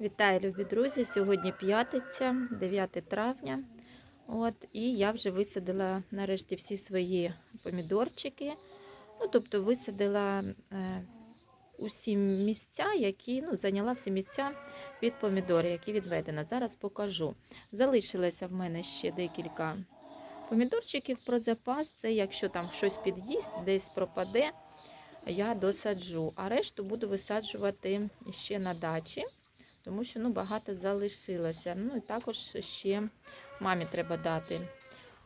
Вітаю, любі друзі! Сьогодні п'ятниця, 9 травня. От, і я вже висадила нарешті всі свої помідорчики. Ну, тобто висадила е, усі місця, які ну, зайняла всі місця під помідори, які відведено. Зараз покажу. Залишилося в мене ще декілька помідорчиків про запас. Це якщо там щось під'їсть, десь пропаде, я досаджу. А решту буду висаджувати ще на дачі тому що ну, багато залишилося. Ну і також ще мамі треба дати.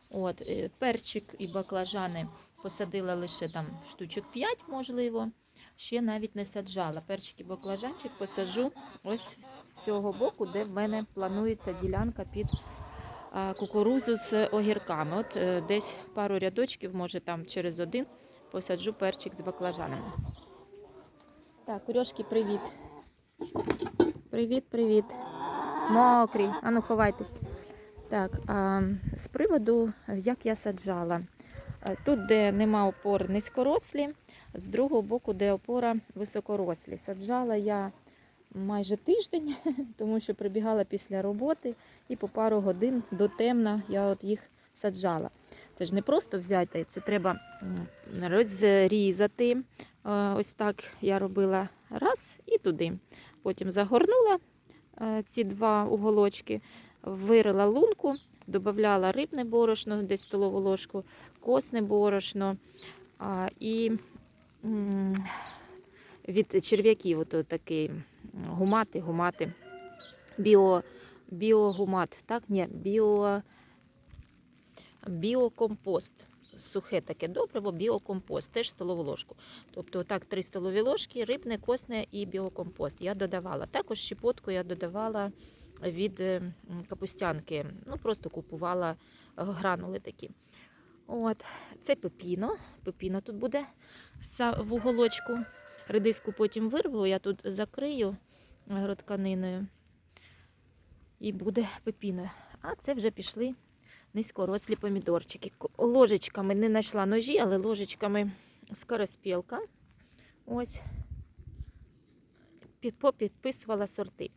От, е, Перчик і баклажани посадила лише там штучок 5, можливо. Ще навіть не саджала. Перчик і баклажанчик посаджу ось з цього боку, де в мене планується ділянка під кукурузу з огірками. От е, десь пару рядочків, може там через один, посаджу перчик з баклажанами. Так, Курьошки, привіт. Привіт, привіт. Мокрі. Ану, ховайтесь. Так, а, з приводу, як я саджала. Е, Тут, де нема опор низькорослі, з другого боку, де опора високорослі. Саджала я майже тиждень, тому що прибігала після роботи і по пару годин до темна я от їх саджала. Це ж не просто взяти, це треба розрізати. Е, Ось так я робила раз і туди. Потім загорнула е, ці два уголочки, вирила лунку, додавала рибне борошно, десь столову ложку, косне борошно і від черв'яків ото такий гумати, гумати, біо, біогумат, так? Ні, біо, біокомпост. Сухе таке добриво, біокомпост, теж столову ложку. Тобто так, три столові ложки, рибне, косне і біокомпост. Я додавала. Також щепотку я додавала від е, капустянки. Ну, просто купувала е, гранули такі. От. Це пепіно. Пепіно тут буде в уголочку. Редиску потім вирву, я тут закрию агротканиною. І буде пепіно. А це вже пішли низькорослі помідорчики. Ложечками не знайшла ножі, але ложечками скороспілка. Ось під, попідписувала сорти.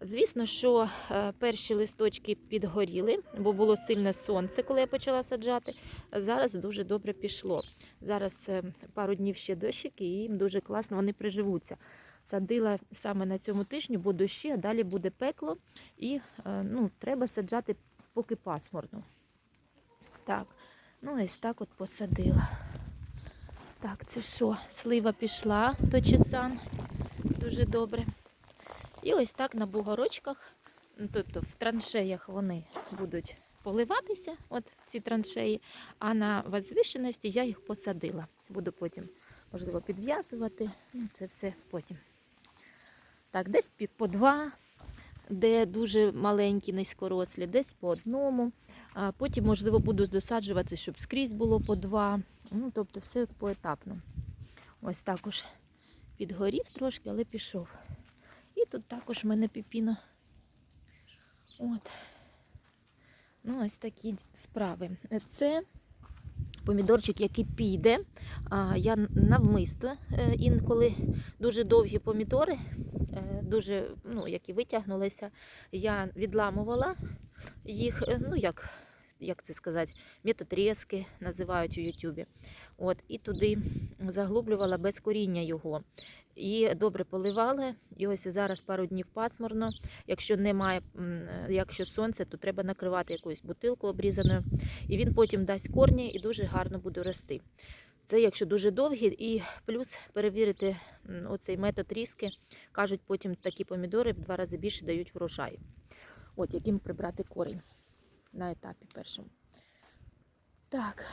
Звісно, що е, перші листочки підгоріли, бо було сильне сонце, коли я почала саджати. Зараз дуже добре пішло. Зараз е, пару днів ще дощики, і їм дуже класно вони приживуться. Садила саме на цьому тижні, бо дощі, а далі буде пекло, і е, ну, треба саджати поки пасмурно. Так, ну ось так от посадила. Так, це що? Слива пішла до чесан. Дуже добре. І ось так на бугорочках, ну, тобто в траншеях вони будуть поливатися, от ці траншеї, а на возвишеності я їх посадила. Буду потім, можливо, підв'язувати. Ну, це все потім. Так, десь по два, де дуже маленькі, низькорослі, десь по одному. А потім, можливо, буду досаджувати, щоб скрізь було по два. Ну, тобто все поетапно. Ось також підгорів трошки, але пішов. І тут також в мене піпіно. От. Ну, ось такі справи. Це помідорчик, який піде. Я навмисто е, інколи дуже довгі помідори, е, дуже, ну, які витягнулися, я відламувала їх, е, ну як, як це сказати, метотрізки називають у Ютубі. От, і туди заглублювала без коріння його. І добре поливала. І ось зараз пару днів пасмурно. Якщо немає, е, якщо сонце, то треба накривати якоюсь бутилку обрізаною. І він потім дасть корні і дуже гарно буде рости. Це якщо дуже довгі, і плюс перевірити оцей метод різки. Кажуть, потім такі помідори в два рази більше дають врожаю. От яким прибрати корінь на етапі першому. Так,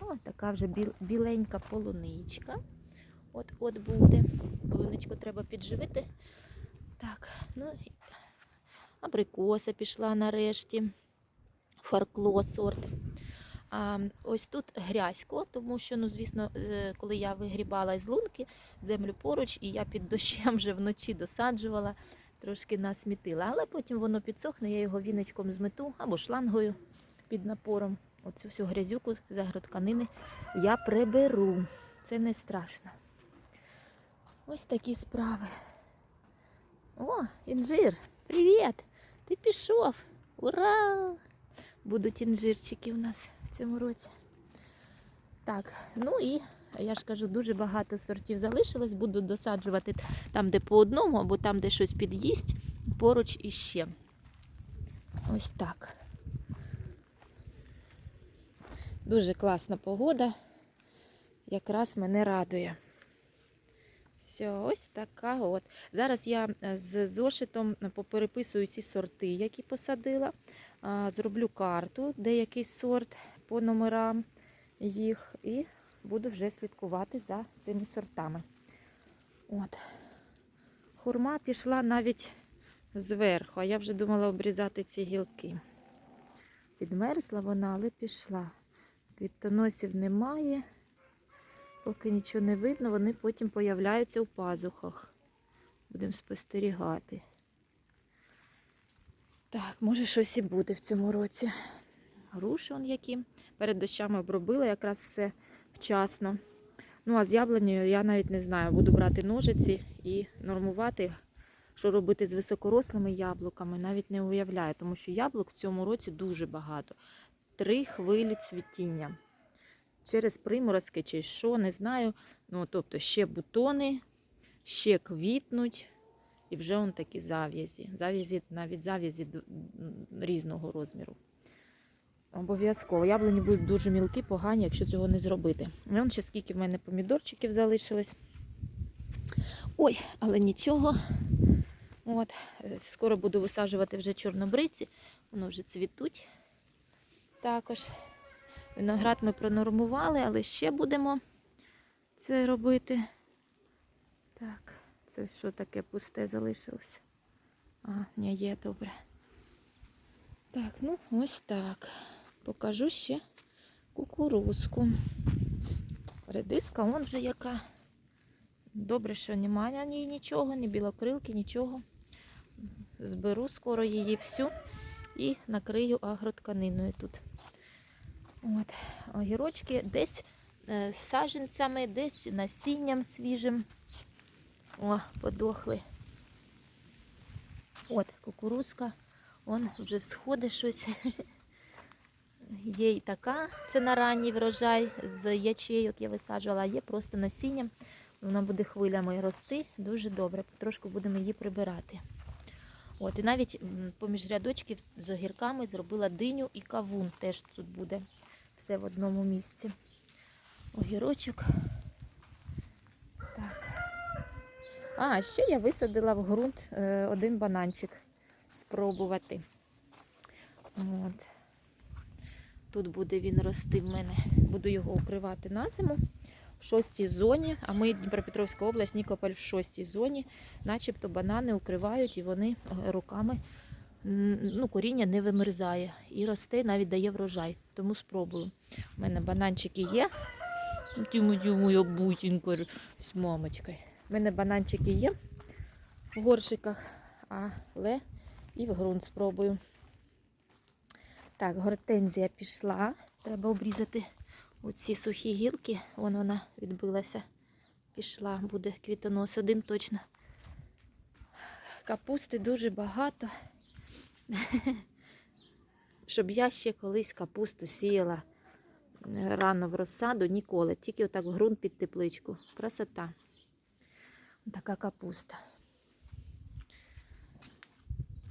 ось така вже біленька полуничка. От от буде. Полуничку треба підживити. Так, ну абрикоса пішла нарешті. Фаркло сорт. А, ось тут грязько, тому що, ну, звісно, е, коли я вигрібала із лунки землю поруч, і я під дощем вже вночі досаджувала, трошки насмітила. Але потім воно підсохне, я його віночком змету або шлангою під напором. Оцю всю грязюку з агротканини я приберу. Це не страшно. Ось такі справи. О, інжир, привіт! Ти пішов. Ура! Будуть інжирчики у нас в цьому році. Так, ну і я ж кажу, дуже багато сортів залишилось. Буду досаджувати там, де по одному, або там, де щось під'їсть, поруч іще. Ось так. Дуже класна погода. Якраз мене радує. Все, ось така от. Зараз я е, з зошитом попереписую ці сорти, які посадила. Зроблю карту, де який сорт по номерам їх, і буду вже слідкувати за цими сортами. От. Хурма пішла навіть зверху, а я вже думала обрізати ці гілки. Підмерзла вона, але пішла. Квіттоносів немає. Поки нічого не видно, вони потім появляються у пазухах. Будемо спостерігати. Так, може щось і буде в цьому році. Груші он які. Перед дощами обробила якраз все вчасно. Ну, а з яблунею я навіть не знаю. Буду брати ножиці і нормувати, що робити з високорослими яблуками, навіть не уявляю, тому що яблук в цьому році дуже багато. Три хвилі цвітіння через приморозки чи що, не знаю. Ну, тобто ще бутони, ще квітнуть, і вже он такі зав'язі. Зав'язі, навіть зав'язі різного розміру. Обов'язково. Яблуні будуть дуже мілкі, погані, якщо цього не зробити. Вон ще скільки в мене помідорчиків залишилось. Ой, але нічого. От, е, скоро буду висаджувати вже чорнобриці. Воно вже цвітуть також. Виноград ми пронормували, але ще будемо це робити. Так, це що таке пусте залишилося? А, ні, є добре. Так, ну ось так. Покажу ще кукурузку. Редиска, вон вже яка. Добре, що немає на ній нічого, ні білокрилки, нічого. Зберу скоро її всю і накрию агротканиною тут. От, огірочки десь е, з саджанцями, десь насінням свіжим. О, подохли. От, кукурузка. Вон вже всходить щось. Є і така, це на ранній врожай з ячейок я висаджувала, є просто насінням. Вона буде хвилями рости дуже добре. Потрошку будемо її прибирати. От, і навіть поміж рядочків з огірками зробила диню і кавун. Теж тут буде все в одному місці. Огірочок. Так. А, ще я висадила в ґрунт е, один бананчик спробувати. От. Тут буде він рости в мене. Буду його укривати на зиму в шостій зоні. А ми Дніпропетровська область, Нікополь в шостій зоні. Начебто банани укривають і вони руками ну, коріння не вимерзає і росте, навіть дає врожай. Тому спробую. У мене бананчики є. Тіму, тіму, як бусінка з мамочкою. У мене бананчики є в горшиках, але і в ґрунт спробую. Так, гортензія пішла. Треба обрізати оці сухі гілки. Вон вона відбилася. Пішла, буде квітонос один точно. Капусти дуже багато. Щоб я ще колись капусту сіяла е, рано в розсаду, ніколи. Тільки отак ґрунт під тепличку. Красота. Така капуста.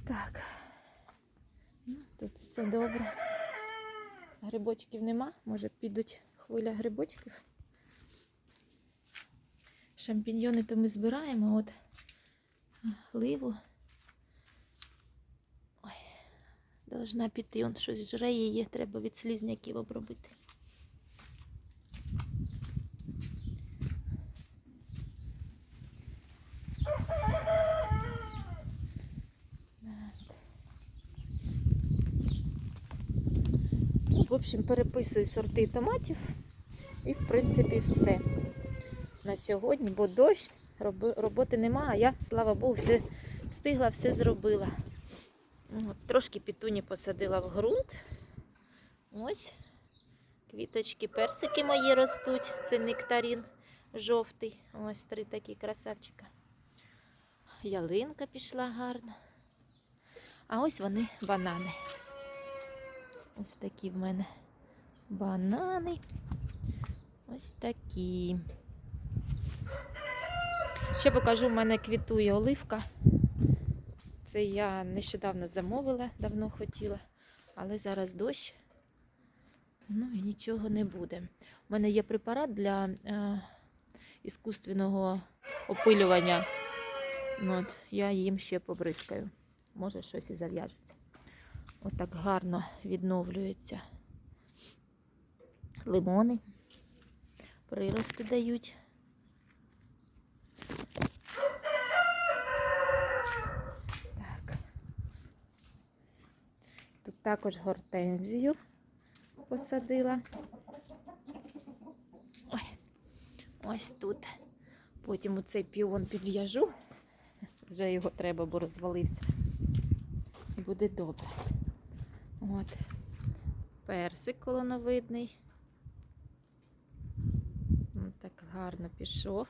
Так. Ну, Тут все добре. Грибочків нема, може підуть хвиля грибочків. Шампіньйони то ми збираємо, от ливу. Ой, должна піти, он щось жре її, треба від слізняків обробити. В общем, переписую сорти томатів. І, в принципі, все на сьогодні, бо дощ, роботи нема, а я, слава Богу, все встигла, все зробила. Трошки пітуні посадила в ґрунт. Ось. Квіточки, персики мої ростуть. Це нектарин жовтий. Ось три такі красавчика. ялинка пішла гарно. А ось вони банани. Ось такі в мене банани. Ось такі. Ще покажу, в мене квітує оливка. Це я нещодавно замовила, давно хотіла, але зараз дощ. Ну і нічого не буде. У мене є препарат для е, іскусственного опилювання. От, я їм ще побризкаю. Може щось і зав'яжеться. Отак гарно відновлюються лимони. Прирости дають. Також гортензію посадила. Ой, ось тут. Потім оцей піон підв'яжу. Вже його треба, бо розвалився. І буде добре. От. Персик колоновидний. Так гарно пішов.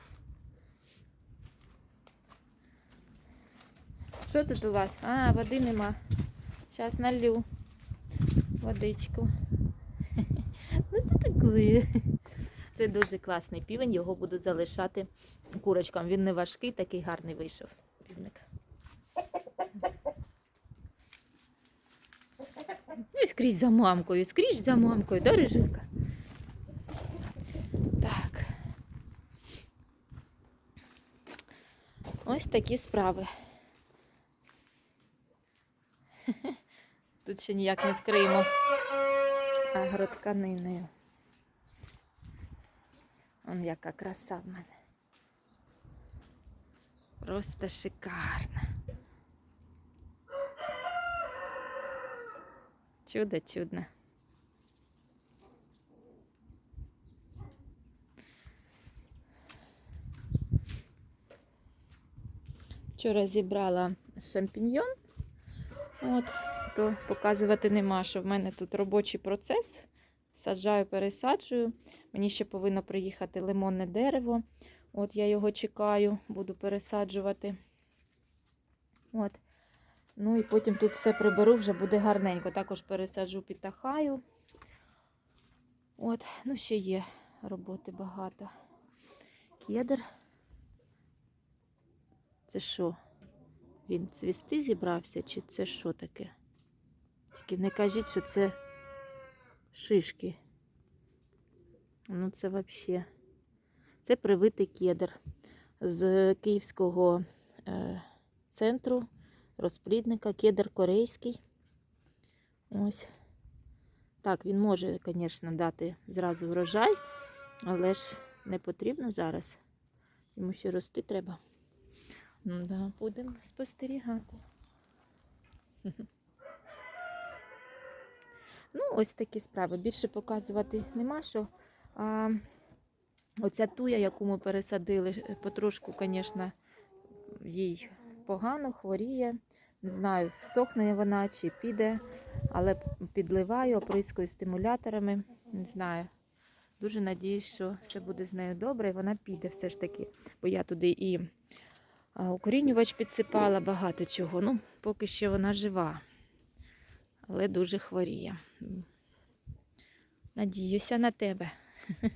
Що тут у вас? А, води нема. Зараз налю водичку. Ну, це таке. Це дуже класний півень, його буду залишати курочкам. Він не важкий, такий гарний вийшов півник. Ну і скрізь за мамкою, скрізь за мамкою, да, Рижинка? Так. Ось такі справи. Тут ще ніяк не вкриємо агротканиною. Он яка краса в мене. Просто шикарна. Чудо чудно. Вчора зібрала шампіньйон. От, то показувати нема, що в мене тут робочий процес. Саджаю, пересаджую. Мені ще повинно приїхати лимонне дерево. От я його чекаю, буду пересаджувати. От. Ну і потім тут все приберу, вже буде гарненько. Також пересаджу підтахаю. От, ну ще є роботи багато. Кедр. Це що? Він цвісти зібрався, чи це що таке? Тільки не кажіть, що це шишки. Ну, це взагалі. Це привитий кедр з Київського е, центру розплідника, кедр корейський. Ось. Так, він може, звісно, дати зразу врожай, але ж не потрібно зараз. Йому ще рости треба. Ну, да, будемо спостерігати. Ну, ось такі справи. Більше показувати нема що. А, оця туя, яку ми пересадили, е, потрошку, звісно, їй погано, хворіє. Не знаю, всохне вона чи піде, але підливаю, оприскую стимуляторами. Не знаю. Дуже надіюсь, що все буде з нею добре, і вона піде все ж таки. Бо я туди і укорінювач підсипала, багато чого. Ну, поки що вона жива, але дуже хворіє. Надіюся на тебе.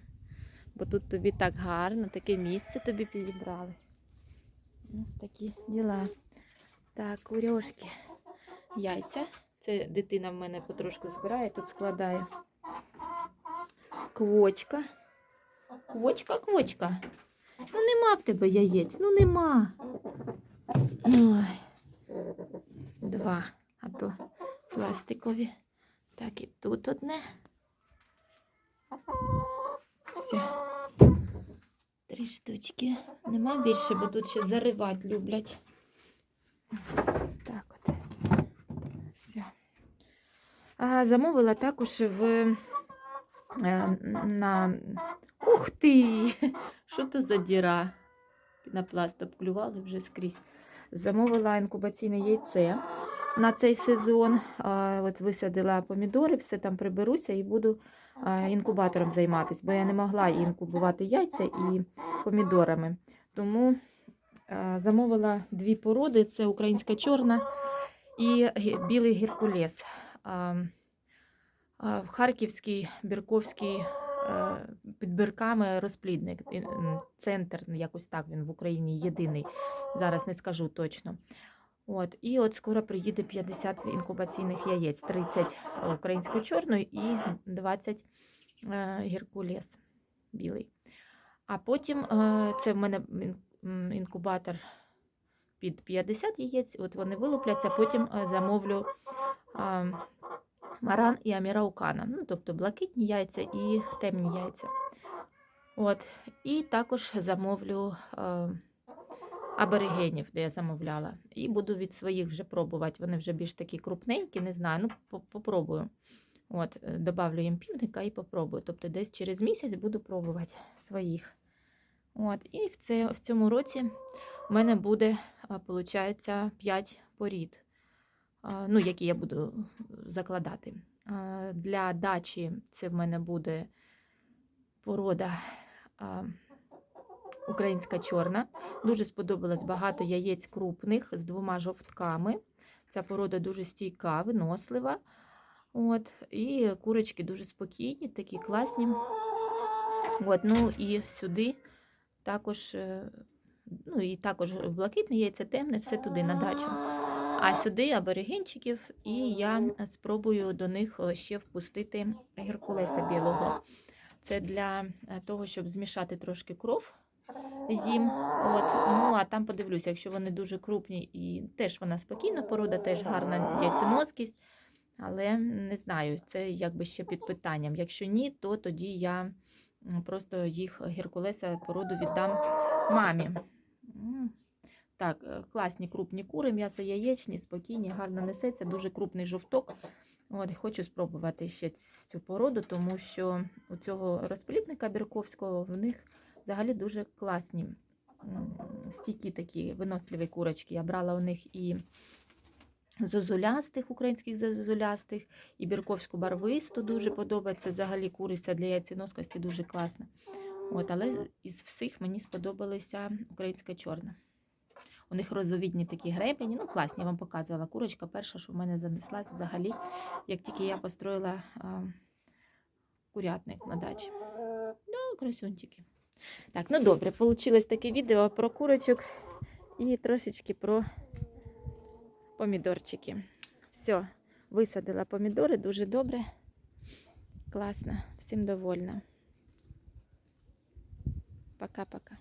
Бо тут тобі так гарно, таке місце тобі підібрали. Ось такі діла. Так, курьошки. Яйця. Це дитина в мене потрошку збирає, тут складає. Квочка. Квочка, квочка. Ну нема в тебе яєць, ну нема. Ой. Два, а то пластикові. Так, і тут одне. Все. Три штучки. Нема більше, бо тут ще заривати люблять. Так от. Все. А, замовила також в е, на. Ух ти! Що то за діра? Пінопласт обклювали вже скрізь. Замовила інкубаційне яйце на цей сезон. От висадила помідори, все там приберуся і буду інкубатором займатися, бо я не могла інкубувати яйця і помідорами. Тому Замовила дві породи: це українська чорна і білий геркулес. В Харківський, Бірковський е, під бірками розплідник. Центр, якось так він в Україні єдиний. Зараз не скажу точно. От, і от скоро приїде 50 інкубаційних яєць, 30 української чорної і 20 е, геркулес білий. А потім е, це в мене інкубатор під 50 яєць, от вони вилупляться, потім е, замовлю е, маран і аміраукана, ну, тобто блакитні яйця і темні яйця. От. І також замовлю е, аборигенів, де я замовляла. І буду від своїх вже пробувати. Вони вже більш такі крупненькі, не знаю. Ну, попробую. От, е, добавлю їм півника і попробую. Тобто десь через місяць буду пробувати своїх. От, і в, це, в цьому році в мене буде, виходить, 5 порід, ну, які я буду закладати. Для дачі це в мене буде порода українська чорна. Дуже сподобалось багато яєць крупних з двома жовтками. Ця порода дуже стійка, винослива. От, і курочки дуже спокійні, такі класні. От, ну і сюди також, е, ну і також блакитне яйце темне, все туди на дачу. А сюди аборигенчиків, і я спробую до них е, ще впустити геркулеса білого. Це для е, того, щоб змішати трошки кров їм. От, ну а там подивлюся, якщо вони дуже крупні і теж вона спокійна порода, теж гарна яйценоскість. Але не знаю, це якби ще під питанням. Якщо ні, то тоді я просто їх геркулеса породу віддам мамі. Так, е, класні крупні кури, м'ясо яєчні, спокійні, гарно несеться, дуже крупний жовток. От, хочу спробувати ще цю породу, тому що у цього розплідника бірковського в них взагалі дуже класні стійкі такі виносливі курочки. Я брала у них і зозулястих, українських зозулястих, і бірковську барвисту дуже подобається. Взагалі куриця для яйценоскості дуже класна. От, але із всіх мені сподобалася українська чорна. У них розовідні такі гребені, ну класні, я вам показувала. Курочка перша, що в мене занеслась взагалі, як тільки я построїла курятник на дачі. Ну, красунчики. Так, ну добре, вийшло таке відео про курочок і трошечки про помідорчики. Все, висадила помідори дуже добре. Класно, всім довольна. Пока-пока.